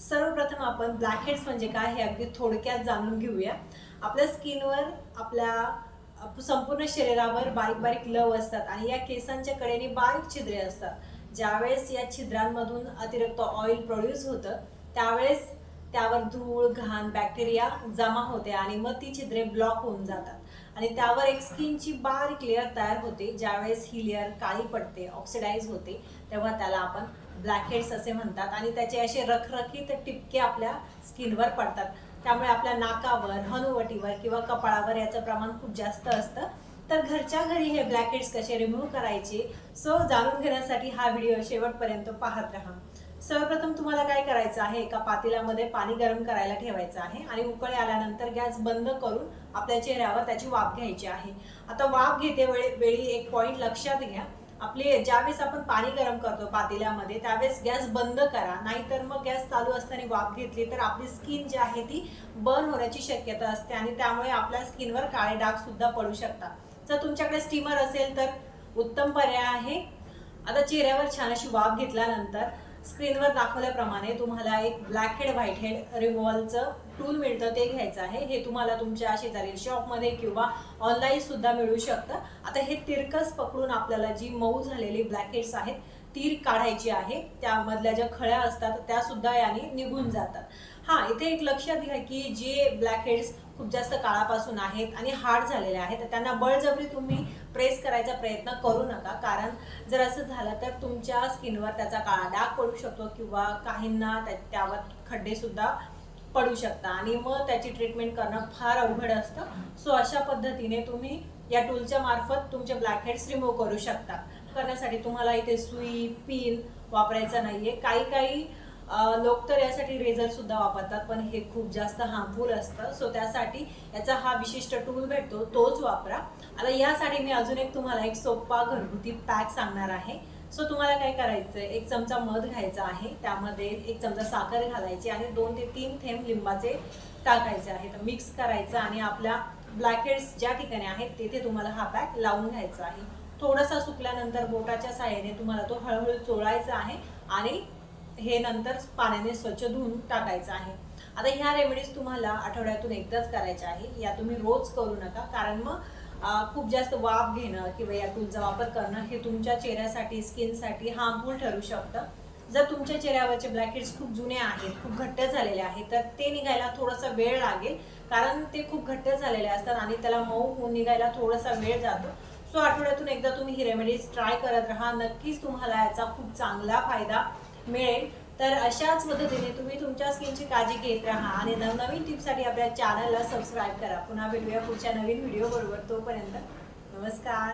सर्वप्रथम आपण ब्लॅकहेड्स म्हणजे काय हे अगदी थोडक्यात जाणून घेऊया. आपल्या स्किनवर आपल्या संपूर्ण शरीरावर बारीक बारीक लव असतात आणि या केसांच्या कडेने बारीक छिद्रे असतात. ज्यावेळेस या छिद्रांमधून अतिरिक्त ऑइल प्रोड्यूस होतं त्यावेळेस त्यावर धूळ घाण बॅक्टेरिया जमा होते आणि मग ती छिद्रे ब्लॉक होऊन जातात. आणि त्यावर एक स्किनची बारीक लेअर तयार होते ज्यावेळेस ही लेअर काळी पडते ऑक्सिडाईज होते तेव्हा त्याला आपण ब्लॅकहेड्स असे म्हणतात आणि त्याचे असे रखरखीत टिपके आपल्या स्किनवर पडतात. त्यामुळे आपल्या नाकावर हनुवटीवर किंवा कपाळावर याचं प्रमाण खूप जास्त असतं. तर घरच्या घरी हे ब्लॅकहेड्स कसे रिमूव्ह करायचे सो जाणून घेण्यासाठी हा व्हिडिओ शेवटपर्यंत पाहत राहा. सर्वप्रथम तुम्हाला काय करायचं आहे? एका पातेल्यामध्ये पाणी गरम करायला ठेवायचं आहे आणि उकळी आल्यानंतर गॅस बंद करून आपल्या चेहऱ्यावर त्याची वाफ घ्यायची आहे. आता वाफ घेते वेळी वेळी एक पॉईंट लक्षात घ्या. आपले ज्यावेळेस आपण पाणी गरम करतो पातेल्यामध्ये त्यावेळेस गॅस बंद करा. नाहीतर मग गॅस चालू असताना वाफ घेतली तर आपली स्किन जी आहे ती बर्न होण्याची शक्यता असते आणि त्यामुळे आपल्या स्किनवर काळे डाग सुद्धा पडू शकतात. जर तुमच्याकडे स्टीमर असेल तर उत्तम पर्याय आहे. आता चेहऱ्यावर छान अशी वाफ घेतल्यानंतर स्क्रीनवर दाखवल्याप्रमाणे तुम्हाला एक ब्लॅक हेड व्हाईट हेड रिमूव्हलचं टूल मिळतं ते घ्यायचं आहे. हे तुम्हाला तुमच्या शेजारील शॉपमध्ये किंवा ऑनलाईन सुद्धा मिळू शकतं. आता हे तिरकस पकडून आपल्याला जी मऊ झालेली ब्लॅक हेड्स आहेत तीर काढायची आहे त्यामधल्या ज्या खळ्या असतात त्या सुद्धा याने निघून जातात. हा इथे एक लक्षात घ्या की जे ब्लॅक हेड्स खूप जास्त काळापासून आहेत आणि हार्ड झालेले आहेत तर त्यांना बळजबरी तुम्ही प्रेस करायचा प्रयत्न करू नका. कारण जर असं झालं तर तुमच्या स्किनवर त्याचा काळा डाग पडू शकतो किंवा काहींना त्या- त्यावर खड्डे सुद्धा पडू शकता. आणि मग त्याची ट्रीटमेंट करणं फार अवघड असतं. सो अशा पद्धतीने तुम्ही या टूलच्या मार्फत तुमचे ब्लॅक हेड्स रिमूव्ह करू शकता करण्यासाठी तुम्हाला इथे सुई पिन वापरायचा नाहीये. काही काही लोक तर यासाठी रेझर सुद्धा वापरतात पण हे खूप जास्त हार्मफुल असतं. सो त्यासाठी याचा हा विशिष्ट टूल भेटतो. तोच वापरा. आता यासाठी मी अजून एक तुम्हाला एक सोपा घरगुती पॅक सांगणार आहे. सो तुम्हाला काय करायचं आहे एक चमचा मध घ्यायचा आहे. त्यामध्ये एक चमचा साखर घालायची आणि दोन ते तीन थेंब लिंबाचे टाकायचे आहे तर मिक्स करायचं आणि आपल्या ब्लॅकहेड्स ज्या ठिकाणी आहेत तेथे तुम्हाला हा पॅक लावून घ्यायचा आहे. थोडासा सुकल्यानंतर बोटाच्या साह्याने तुम्हाला तो हळूहळू चोळायचा आहे आणि हे नंतर पाण्याने स्वच्छ धुवून टाकायचं आहे. आता ह्या रेमेडीज तुम्हाला आठवड्यातून एकदाच करायच्या आहे. या तुम्ही रोज करू नका कारण मग खूप जास्त वाफ घेणं किंवा या टूलचा वापर करणं हे तुमच्या चेहऱ्यासाठी स्किनसाठी हार्मफुल ठरू शकतं. जर तुमच्या चेहऱ्यावरचे ब्लॅकेट्स खूप जुने आहेत खूप घट्ट झालेले आहेत तर ते निघायला थोडासा वेळ लागेल. कारण ते खूप घट्ट झालेले असतात आणि त्याला मऊ होऊन निघायला थोडासा वेळ जातो. सो आठवड्यातून एकदा तुम्ही ही रेमेडीज ट्राय करत राहा. नक्कीच तुम्हाला याचा खूप चांगला फायदा मिळेल. तर अशाच पद्धतीने तुम्ही तुमच्या स्किनची काळजी घेत राहा आणि नवनवीन टिप्ससाठी आपल्या चॅनलला सबस्क्राईब करा. पुन्हा भेटूया पुढच्या नवीन व्हिडिओ बरोबर. तोपर्यंत नमस्कार.